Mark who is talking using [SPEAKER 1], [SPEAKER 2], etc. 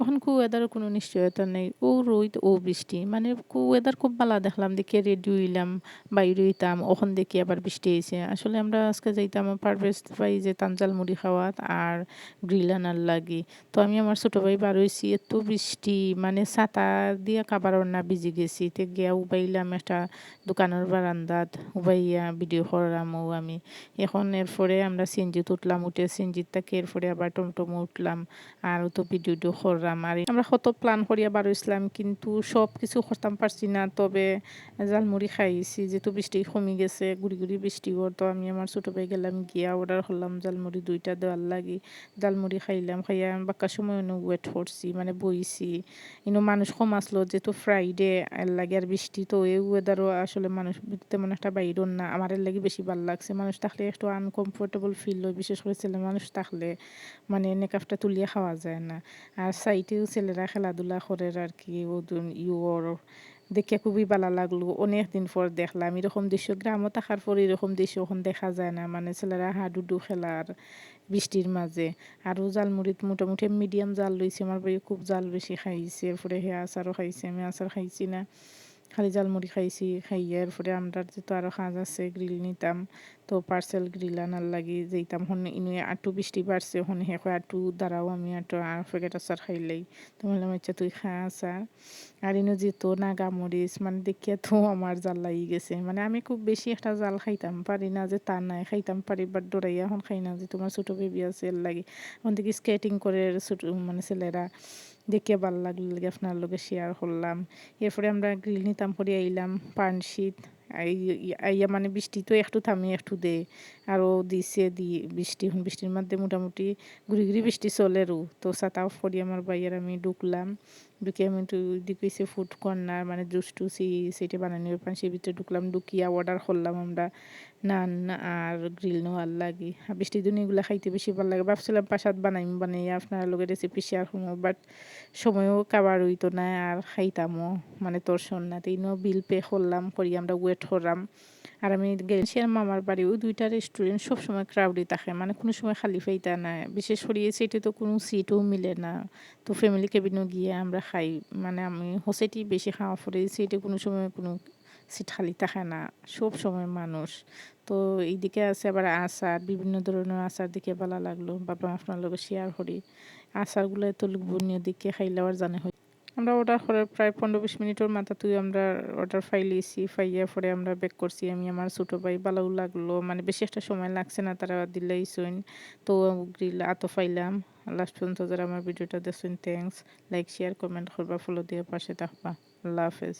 [SPEAKER 1] এখন কু ওয়েদারের কোনো নিশ্চয়তা নেই। ও রোদ, ও বৃষ্টি। মানে কু ওয়েদার খুব বালা দেখলাম দেখে রেডি হইলাম, বাইর হইতাম। অখন দেখি আবার বৃষ্টি আইছে। আসলে আমরা আজকে যাইতাম পারভেজ ভাই যে তানজাল মুড়ি খাওয়াত আর গ্রিল আনার লাগি। তো আমি আমার ছোট ভাই বার হইছি। এত বৃষ্টি মানে ছাতা দিয়া কাবারও না ভিজে গেছি। তে গিয়া উবাইলাম একটা দোকানের বারান্দাত। উবাইয়া ভিডিও করলামও আমি। এখন এরপরে আমরা সিএনজিতে উঠলাম। উঠে সিএনজির থেকে এরপরে আবার টমটমে উঠলাম। আর তো ভিডিও করলাম। আর আমরা কত প্ল্যান করিয়া বার হইছিলাম কিন্তু সব কিছু করতাম পারছি না। তবে জালমুড়ি খাইছি যেহেতু বৃষ্টি কমে গেছে। গুড়ি, গুড়ি বৃষ্টি তো আমি আমার ছোট ভাই গেলাম গিয়া অর্ডার করলাম জালমুড়ি ২ টা দেওয়ার লাগি। জালমুড়ি খাইলাম। খাইয়া বাক্কা সময় ওয়েট করছি মানে বইছি। ইনো মানুষ কম আসলো যেহেতু ফ্রাইডে এর লাগে আর বৃষ্টি তো এই ওয়েদারও আসলে মানুষ তেমন একটা বাইরও না। আমার এর লাগি বেশি ভালো লাগছে। মানুষ থাকলে একটু আনকমফোর্টেবল ফিল হয়। বিশেষ করে ছেলে মানুষ থাকলে মানে নেকাফটা তুলিয়া খাওয়া যায় না। আর সাইডেও ছেলেরা খেলাধুলা করে আর কি ইউর দেখে খুবই ভালো লাগল। অনেক দিন পর দেখলাম, এরকম দৃশ্য গ্রামও থাকার পর এরকম দৃশ্য এখন দেখা যায় না। মানে ছেলেরা হাডুডু খেলার বৃষ্টির মাঝে। আরও জালমুড়িত মোটামুটি মিডিয়াম জাল লইছে, আমার বই খুব জাল বেশি খাইছে, এরপরে হে আচারও খাইছে, আমি আচার খাইছি না। খালি জালমুড়ি খাইছি, খাইয়া এরপরে আমরা যেহেতু আরও কাজ আছে গ্রিল নিতাম, তো পার্সেল গ্রিল আনার লাগি যেতাম হন ইনুয়ে আটু বৃষ্টি বাড়ছে, হন হে আটু দ্বারাও আমি আটু আর প্যাকেট আচার খাইলাই তো বললাম আচ্ছা তুই খা আচার আর ইনু যেত নাগামরিচ মানে দেখিয়া তো আমার জাল লাগি গেছে। মানে আমি খুব বেশি একটা জাল খাইতাম পারি না যে তা নাই, খাইতাম পারি বাট ডরাইয়া এখন খাই না যে তোমার ছোটো বেবি আছে এর লাগে। ওখান থেকে স্কেটিং করে ছোটো মানে ছেলেরা দেখে ভালো লাগল আপনার লগে শেয়ার করলাম। এরপরে আমরা গ্রিল নিতাম করে আইলাম পানশিট আইয়া মানে বৃষ্টি তো একটু থামি একটু দে। আরও দিছে দি, বৃষ্টি, এখন বৃষ্টির মধ্যে মোটামুটি ঘুরি ঘুরি বৃষ্টি চলেরও। তো সাতাও ফরি আমার বাইয়ের আমি ঢুকলাম। ঢুকে আমি একটু দিকে ফুড কর্নার মানে জুস টুস সেটা বানানি পান সেই ভিতরে ঢুকলাম, ঢুকিয়া অর্ডার করলাম আমরা নান আর গ্রিল নেওয়ার লাগি। বৃষ্টির দিন এগুলো খাইতে বেশি ভালো লাগে। ভাবছিলাম পাশাত বানাইম বানাই আপনার লোকের রেসিপি শেয়ার করব বাট সময়ও কাবার হইতো না আর খাইতামও মানে তোর শোন না তিনও বিল পে করলাম, করি আমরা ওয়েট করলাম। আর আমি গেছি আর মামার বাড়ি, ওই দুইটা রেস্টুরেন্ট সবসময় ক্রাউডই থাকে। মানে কোনো সময় খালি ফাইতা না বিশেষ করে সিটে তো কোনো সিটও মিলে না। তো ফ্যামিলি কেবিনও গিয়ে আমরা খাই। মানে আমি হোসেটি বেশি খাওয়া পরে সিটে কোনো সময় কোনো সিট খালি থাকে না। সব সময় মানুষ। তো এইদিকে আছে আবার আচার, বিভিন্ন ধরনের আচার দিকে ভালো লাগল। বাবা আপনার লোক শেয়ার করি। আচারগুলো এত লোকবনীয় দিকে খাইলে আবার জানে হয় আমরা অর্ডার করার প্রায় পনেরো বিশ মিনিটের মাথা তুই আমরা অর্ডার ফাইলিয়েছি ফাইয়া পরে আমরা ব্যাক করছি। আমি আমার ছোটো ভাই ভালো লাগল। মানে বেশি একটা সময় লাগছে না, তারা দিলেই শুন তো গ্রিল আতো ফাইলাম লাস্ট পর্যন্ত যারা আমার ভিডিওটা দেখছেন থ্যাংকস লাইক শেয়ার কমেন্ট করবা ফলো দিয়ে পাশে থাকবা। আল্লাহ হাফেজ।